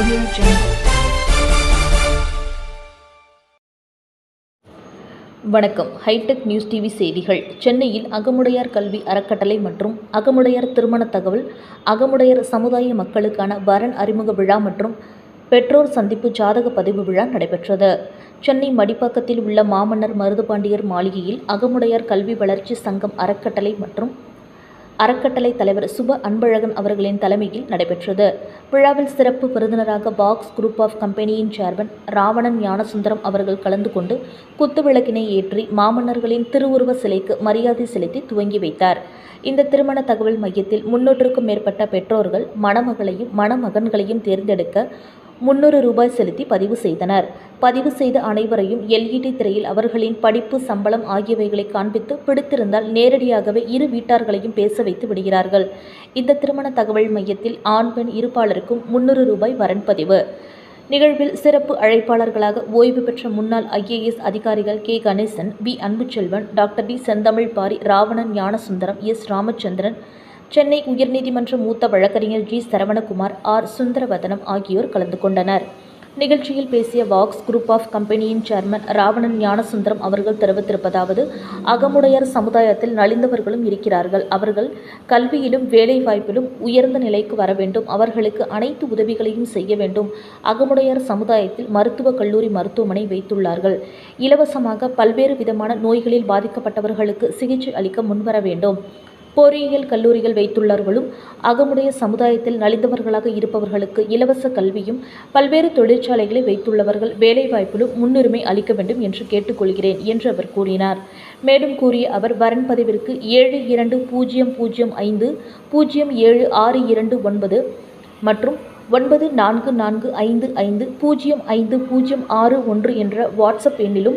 Audio Jungle. வணக்கம் hitech news TV செய்திகள் சென்னையில் அகமுடையார் கல்வி அறக்கட்டளை மற்றும் அகமுடையார் திருமண தகவல் அகமுடையார் சமுதாய மக்களுக்கான வரன் அறிமுக விழா மற்றும் பெற்றோர் சந்திப்பு ஜாதக பதிவு விழா நடைபெற்றது சென்னை மடிப்பாக்கத்தில் உள்ள மாமன்னர் மருதுபாண்டியர் மாளிகையில் அகமுடையார் கல்வி வளர்ச்சி சங்கம் அறக்கட்டளை மற்றும் அறக்கட்டளை தலைவர் சுப அன்பழகன் அவர்களின் தலைமையில் நடைபெற்றது. விழாவில் சிறப்பு விருந்தினராக பாக்ஸ் குரூப் ஆஃப் கம்பெனியின் சேர்மன் ராவணன் ஞானசுந்தரம் அவர்கள் கலந்து கொண்டு குத்துவிளக்கினை ஏற்றி மாமன்னர்களின் திருவுருவ சிலைக்கு மரியாதை செலுத்தி துவங்கி வைத்தார். இந்த திருமண தகவல் மையத்தில் முன்னூற்றுக்கும் மேற்பட்ட பெற்றோர்கள் மணமகளையும் மணமகன்களையும் தேர்ந்தெடுக்க முன்னூறு ரூபாய் செலுத்தி பதிவு செய்தனர். பதிவு செய்த அனைவரையும் எல்இடி திரையில் அவர்களின் படிப்பு சம்பளம் ஆகியவைகளை காண்பித்து பிடித்திருந்தால் நேரடியாகவே இரு வீட்டார்களையும் பேச வைத்து விடுகிறார்கள். இந்த திருமண தகவல் மையத்தில் ஆண் பெண் இருப்பாளருக்கும் முன்னூறு ரூபாய் வரன் பதிவு. நிகழ்வில் சிறப்பு அழைப்பாளர்களாக ஓய்வு பெற்ற முன்னாள் ஐஏஎஸ் அதிகாரிகள் K. Ganesan P Anbuchelvan doctor D. Senthamizh Pari Ravanan Gnanasundaram S. Ramachandran Chennai உயர்நீதிமன்ற மூத்த வழக்கறிஞர் ஜி. சரவணகுமார் ஆர். சுந்தரவதனம் ஆகியோர் கலந்து கொண்டனர். நிகழ்ச்சியில் பேசிய வாக்ஸ் குரூப் ஆஃப் கம்பெனியின் சேர்மன் ராவணன் ஞானசுந்தரம் அவர்கள் தெரிவித்திருப்பதாவது அகமுடையார் சமுதாயத்தில் நலிந்தவர்களும் இருக்கிறார்கள். அவர்கள் கல்வியிலும் வேலைவாய்ப்பிலும் உயர்ந்த நிலைக்கு வர வேண்டும். அவர்களுக்கு அனைத்து உதவிகளையும் செய்ய வேண்டும். அகமுடையார் சமுதாயத்தில் மருத்துவக் கல்லூரி மருத்துவமனை வைத்துள்ளார்கள். இலவசமாக பல்வேறு விதமான நோய்களில் பாதிக்கப்பட்டவர்களுக்கு சிகிச்சை அளிக்க முன்வர வேண்டும். பொறியியல் கல்லூரிகள் வைத்துள்ளவர்களும் அகமுடைய சமுதாயத்தில் நலிந்தவர்களாக இருப்பவர்களுக்கு இலவச கல்வியும் பல்வேறு தொழிற்சாலைகளை வைத்துள்ளவர்கள் வேலைவாய்ப்பிலும் முன்னுரிமை அளிக்க வேண்டும் என்று கேட்டுக்கொள்கிறேன் என்று அவர் கூறினார். மேலும் கூறிய அவர் வரன் பதிவிற்கு ஏழு இரண்டு பூஜ்ஜியம் பூஜ்ஜியம் ஐந்து பூஜ்ஜியம் ஏழு ஆறு இரண்டு ஒன்பது மற்றும் ஒன்பது நான்கு நான்கு ஐந்து ஐந்து பூஜ்ஜியம் ஐந்து பூஜ்ஜியம் ஆறு ஒன்று என்ற வாட்ஸ்அப் எண்ணிலும்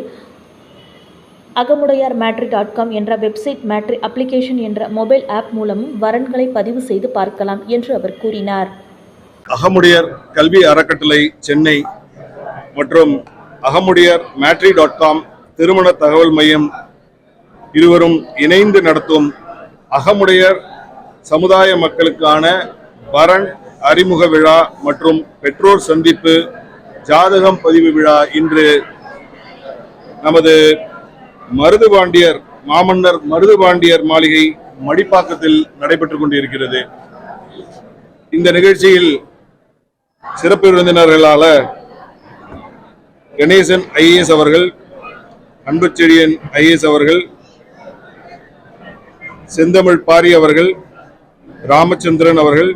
அகமுடையார் மேட்ரி டாட் காம் என்ற வெப்சைட் மேட்ரி அப்ளிகேஷன் என்ற மொபைல் ஆப் மூலமும் வரன்களை பதிவு செய்து பார்க்கலாம் என்று அவர் கூறினார். அகமுடையர் கல்வி அறக்கட்டளை சென்னை மற்றும் அகமுடையர் மேட்ரி டாட் காம் திருமண தகவல் மையம் இருவரும் இணைந்து நடத்தும் அகமுடையர் சமுதாய மக்களுக்கான வரன் அறிமுக விழா மற்றும் பெற்றோர் சந்திப்பு ஜாதகம் பதிவு விழா இன்று நமது மருதுபாண்டியர் மாமன்னர் மருதுபாண்டியர் மாளிகை மடிப்பாக்கத்தில் நடைபெற்றுக் கொண்டிருக்கிறது. இந்த நிகழ்ச்சியில் சிறப்பு விருந்தினர்களால கணேசன் ஐஏஎஸ் அவர்கள் அன்புச்செழியன் ஐஏஎஸ் அவர்கள் செந்தமிழ் பாரி அவர்கள் ராமச்சந்திரன் அவர்கள்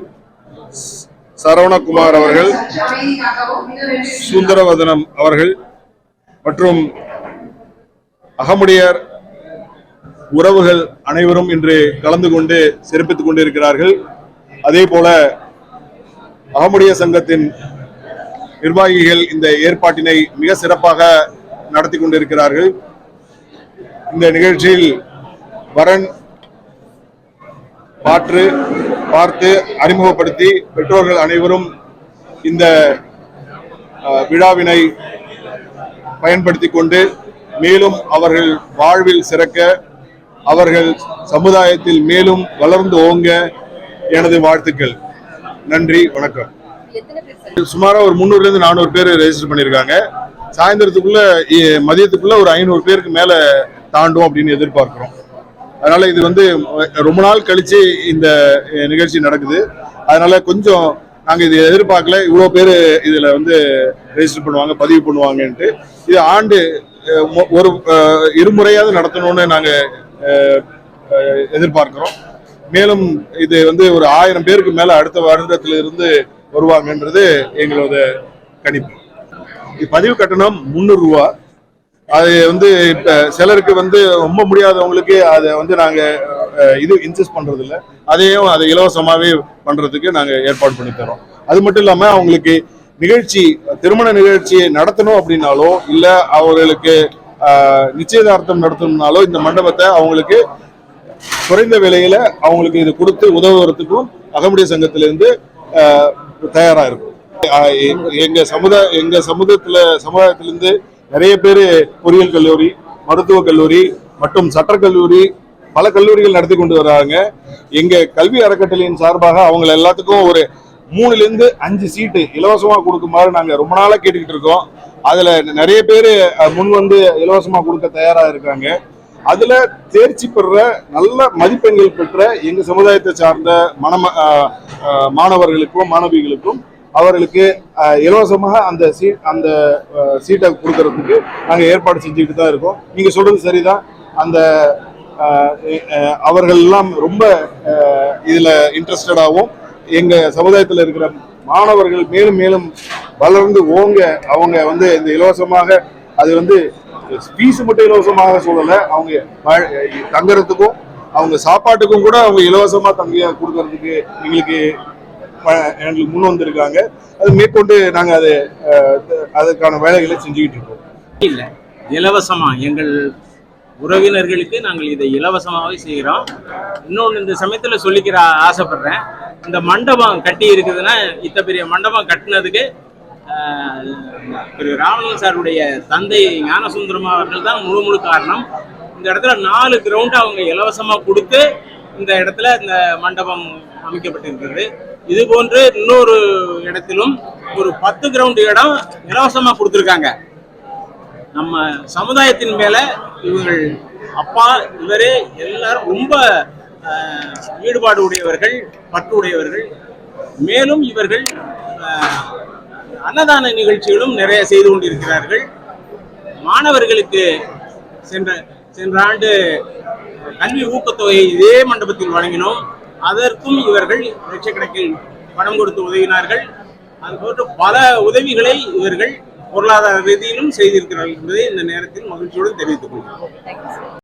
சரவணகுமார் அவர்கள் சுந்தரவதனம் அவர்கள் மற்றும் அகமுடையார் உறவுகள் அனைவரும் இன்று கலந்து கொண்டு சிறப்பித்துக் கொண்டிருக்கிறார்கள். அதே போல அகமுடைய சங்கத்தின் நிர்வாகிகள் இந்த ஏற்பாட்டினை மிக சிறப்பாக நடத்தி கொண்டிருக்கிறார்கள். இந்த நிகழ்ச்சியில் வரன் பாற்று பார்த்து அறிமுகப்படுத்தி பெற்றோர்கள் அனைவரும் இந்த விழாவினை பயன்படுத்தி கொண்டு மேலும் அவர்கள் வாழ்வில் சிறக்க அவர்கள் சமுதாயத்தில் மேலும் வளர்ந்து ஓங்க எனது வாழ்த்துக்கள். நன்றி வணக்கம். சுமாராக ஒரு முந்நூறுல இருந்து நானூறு பேர் ரெஜிஸ்டர் பண்ணியிருக்காங்க. சாயந்தரத்துக்குள்ள மதியத்துக்குள்ள ஒரு ஐநூறு பேருக்கு மேல தாண்டும் அப்படின்னு எதிர்பார்க்கிறோம். அதனால இது வந்து ரொம்ப நாள் கழிச்சு இந்த நிகழ்ச்சி நடக்குது. அதனால கொஞ்சம் நாங்கள் இது எதிர்பார்க்கல. இவ்வளோ பேர் இதில் வந்து ரெஜிஸ்டர் பண்ணுவாங்க பதிவு பண்ணுவாங்கன்ட்டு. இது ஆண்டு ஒரு அஹ், இருமுறையாவது நடத்தணும்னு நாங்க அஹ், எதிர்பார்க்கிறோம். மேலும் இது வந்து ஒரு ஆயிரம் பேருக்கு மேல அடுத்த வருடத்துல இருந்து வருவாங்கன்றது எங்களோட கணிப்பு. பதிவு கட்டணம் முந்நூறு ரூபா. அது வந்து இப்ப சிலருக்கு வந்து ரொம்ப முடியாதவங்களுக்கு அதை வந்து நாங்க இது இன்சிஸ்ட் பண்றது இல்ல அதையும் அதை இலவசமாவே பண்றதுக்கு நாங்க ஏற்பாடு பண்ணி தரோம் அது மட்டும் இல்லாம அவங்களுக்கு நிகழ்ச்சி திருமண நிகழ்ச்சியை நடத்தணும் அப்படின்னாலோ இல்ல அவர்களுக்கு நிச்சயதார்த்தம் நடத்தணும்னாலோ இந்த மண்டபத்தை அவங்களுக்கு குறைந்த விலையில அவங்களுக்கு இது கொடுத்து உதவுறதுக்கும் அகமுடைய சங்கத்திலிருந்து தயாரா இருக்கும். எங்க சமுதாய எங்க சமூகத்துல சமுதாயத்திலிருந்து நிறைய பேர் பொறியியல் கல்லூரி மருத்துவக் கல்லூரி மற்றும் சட்டக் கல்லூரி பல கல்லூரிகள் நடத்தி கொண்டு வர்றாங்க எங்க கல்வி அறக்கட்டளையின் சார்பாக அவங்க எல்லாத்துக்கும் ஒரு மூணுலேருந்து அஞ்சு சீட்டு இலவசமாக கொடுக்குமாறு நாங்கள் ரொம்ப நாளாக கேட்டுக்கிட்டு இருக்கோம். அதில் நிறைய பேர் முன் வந்து இலவசமாக கொடுக்க தயாராக இருக்காங்க. அதில் தேர்ச்சி பெற நல்ல மதிப்பெண்கள் பெற்ற எங்கள் சமுதாயத்தை சார்ந்த மணம மாணவர்களுக்கும் மாணவிகளுக்கும் அவர்களுக்கு இலவசமாக அந்த சீ அந்த சீட்டை கொடுக்கறதுக்கு நாங்கள் ஏற்பாடு செஞ்சுக்கிட்டு தான் இருக்கோம். நீங்கள் சொல்கிறது சரிதான். அந்த அவர்கள் எல்லாம் ரொம்ப இதில் இன்ட்ரெஸ்டடாகவும் எங்க சமுதாயத்தில் இருக்கிற மாணவர்கள் மேலும் மேலும் வளர்ந்து ஓங்க அவங்க வந்து இந்த இலவசமாக அது வந்து ஃபீஸ் மட்டும் இலவசமாக சொல்லலை அவங்க தங்குறதுக்கும் அவங்க சாப்பாட்டுக்கும் கூட அவங்க இலவசமாக தங்கிய கொடுக்கறதுக்கு எங்களுக்கு எங்களுக்கு முன் வந்திருக்காங்க. அது மேற்கொண்டு நாங்கள் அது அதுக்கான வேலைகளை செஞ்சுக்கிட்டு இருக்கோம். இல்லை இலவசமாக எங்கள் உறவினர்களுக்கு நாங்கள் இதை இலவசமாகவே செய்கிறோம். இன்னொன்று இந்த சமயத்தில் சொல்லிக்கிற ஆசைப்படுறேன். இந்த மண்டபம் கட்டி இருக்குதுன்னா இத்த பெரிய மண்டபம் கட்டினதுக்கு திரு ராமலிங்க சாருடைய தந்தை ஞானசுந்தரம் அவர்கள் தான் முழு முழு காரணம். இந்த இடத்துல நாலு கிரவுண்ட் அவங்க இலவசமாக கொடுத்து இந்த இடத்துல இந்த மண்டபம் அமைக்கப்பட்டிருக்கிறது. இது போன்று இன்னொரு இடத்திலும் ஒரு பத்து கிரவுண்ட் இடம் இலவசமாக கொடுத்துருக்காங்க. நம்ம சமுதாயத்தின் மேல இவர்கள் அப்பா இவரே எல்லாரும் ரொம்ப ஆஹ், ஈடுபாடு உடையவர்கள் பற்று உடையவர்கள். மேலும் இவர்கள் அன்னதான நிகழ்ச்சிகளும் நிறைய செய்து கொண்டிருக்கிறார்கள். மாணவர்களுக்கு சென்ற சென்ற ஆண்டு கல்வி ஊக்கத்தொகையை இதே மண்டபத்தில் வழங்கினோம். அதற்கும் இவர்கள் லட்சக்கணக்கில் பணம் கொடுத்து உதவினார்கள். அதுபோன்று பல உதவிகளை இவர்கள் பொருளாதார ரீதியிலும் செய்திருக்கிறார்கள் என்பதை இந்த நேரத்தில் மகிழ்ச்சியுடன் தெரிவித்துக் கொள்கிறேன்